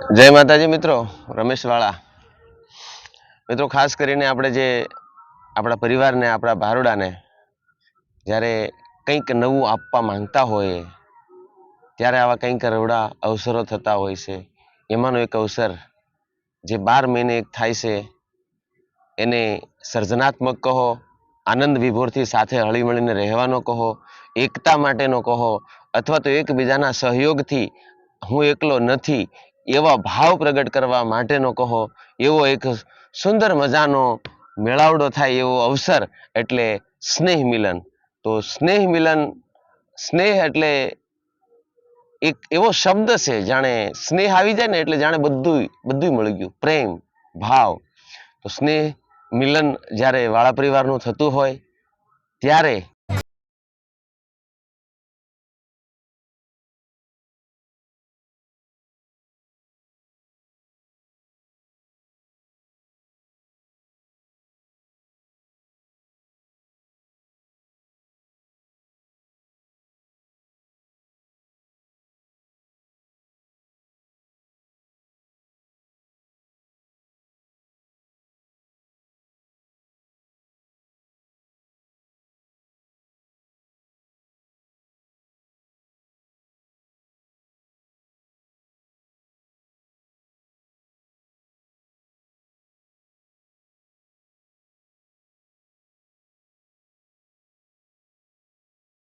જય માતાજી મિત્રો, રમેશ વાળા. મિત્રો, ખાસ કરીને આપણે જે આપણા પરિવારને, આપણા ભારુડાને જ્યારે કંઈક નવું આપવા માંગતા હોઈએ ત્યારે આવા કંઈક રવડા અવસરો થતા હોય છે. એમાંનો એક અવસર જે બાર મહિને એક થાય છે, એને સર્જનાત્મક કહો, આનંદ વિભોરથી સાથે હળીમળીને રહેવાનો કહો, એકતા માટેનો કહો, અથવા તો એકબીજાના સહયોગથી હું એકલો નથી એવા ભાવ પ્રગટ કરવા માટેનો કહો, એવો એક સુંદર મજાનો મેળાવડો થાય એવો અવસર એટલે સ્નેહ મિલન. તો સ્નેહ મિલન, સ્નેહ એટલે એક એવો શબ્દ છે, જાણે સ્નેહ આવી જાય ને એટલે જાણે બધું બધું મળી ગયું. પ્રેમ, ભાવ. તો સ્નેહ મિલન જ્યારે વાળા પરિવારનું થતું હોય, ત્યારે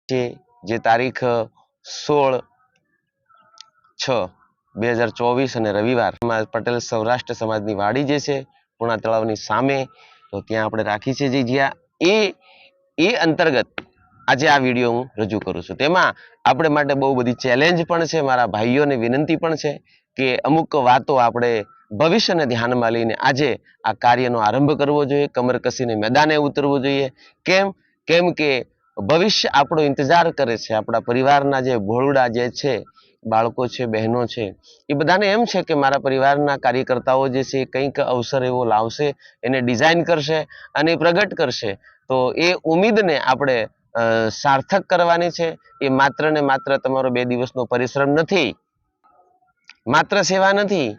છે જે તારીખ સોળ છ બે હજાર ચોવીસ અને રવિવાર પટેલ સૌરાષ્ટ્ર સમાજની વાડી જે છે પૂર્ણા તળાવની સામે, તો ત્યાં આપણે રાખી છે જે જ્યાં એ એ અંતર્ગત આજે આ વીડિયો હું રજૂ કરું છું. તેમાં આપણે માટે બહુ બધી ચેલેન્જ પણ છે, મારા ભાઈઓને વિનંતી પણ છે કે અમુક વાતો આપણે ભવિષ્યને ધ્યાનમાં લઈને આજે આ કાર્યનો આરંભ કરવો જોઈએ કમર કસીને મેદાને ઉતરવું જોઈએ. કેમ? કેમ કે ભવિષ્ય આપણો ઇંતજાર કરે છે. આપણા પરિવારના જે ભોળડા જે છે, બાળકો છે, બહેનો છે, એ બધાને એમ છે કે મારા પરિવારના કાર્યકર્તાઓ જે છે કંઈક અવસર એવો લાવશે, એને ડિઝાઇન કરશે અને પ્રગટ કરશે. તો એ ઉમેદને આપણે સાર્થક કરવાની છે. એ માત્ર ને માત્ર તમારો બે દિવસનો પરિશ્રમ નથી. માત્ર સેવા નથી.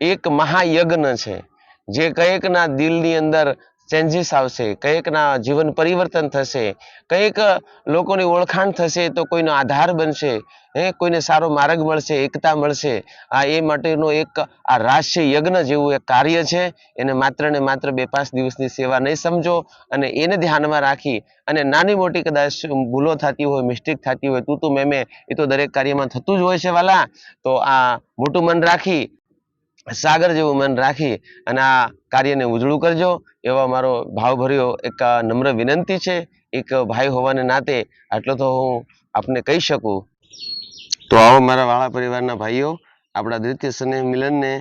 એક મહાયજ્ઞ છે. જે કયેકના દિલની અંદર ચેન્જીસ આવશે. કંઈકના જીવન પરિવર્તન થશે. કંઈક લોકોની ઓળખાણ થશે તો કોઈનો આધાર બનશે. હે, કોઈને સારો માર્ગ મળશે, એકતા મળશે. આ એ માટેનો એક આ રાષ્ટ્રીય યજ્ઞ જેવું એક કાર્ય છે. એને માત્ર ને માત્ર બે પાંચ દિવસની સેવા નહીં સમજો અને એને ધ્યાનમાં રાખી અને નાની મોટી કદાચ ભૂલો થતી હોય મિસ્ટેક થતી હોય, તું તું મેં, એ તો દરેક કાર્યમાં થતું જ હોય છે વાલા. તો આ મોટું મન રાખી સાગર જેવું મન રાખી અને આ કાર્યને ઉજળું કરજો. એવો મારો ભાવભર્યો એક નમ્ર વિનંતી છે. એક ભાઈ હોવાને નાતે આટલો તો હું આપને કહી શકું. તો આવો મારા વાળા પરિવારના ભાઈઓ, આપણા દ્વિતીય સ્નેહ મિલનને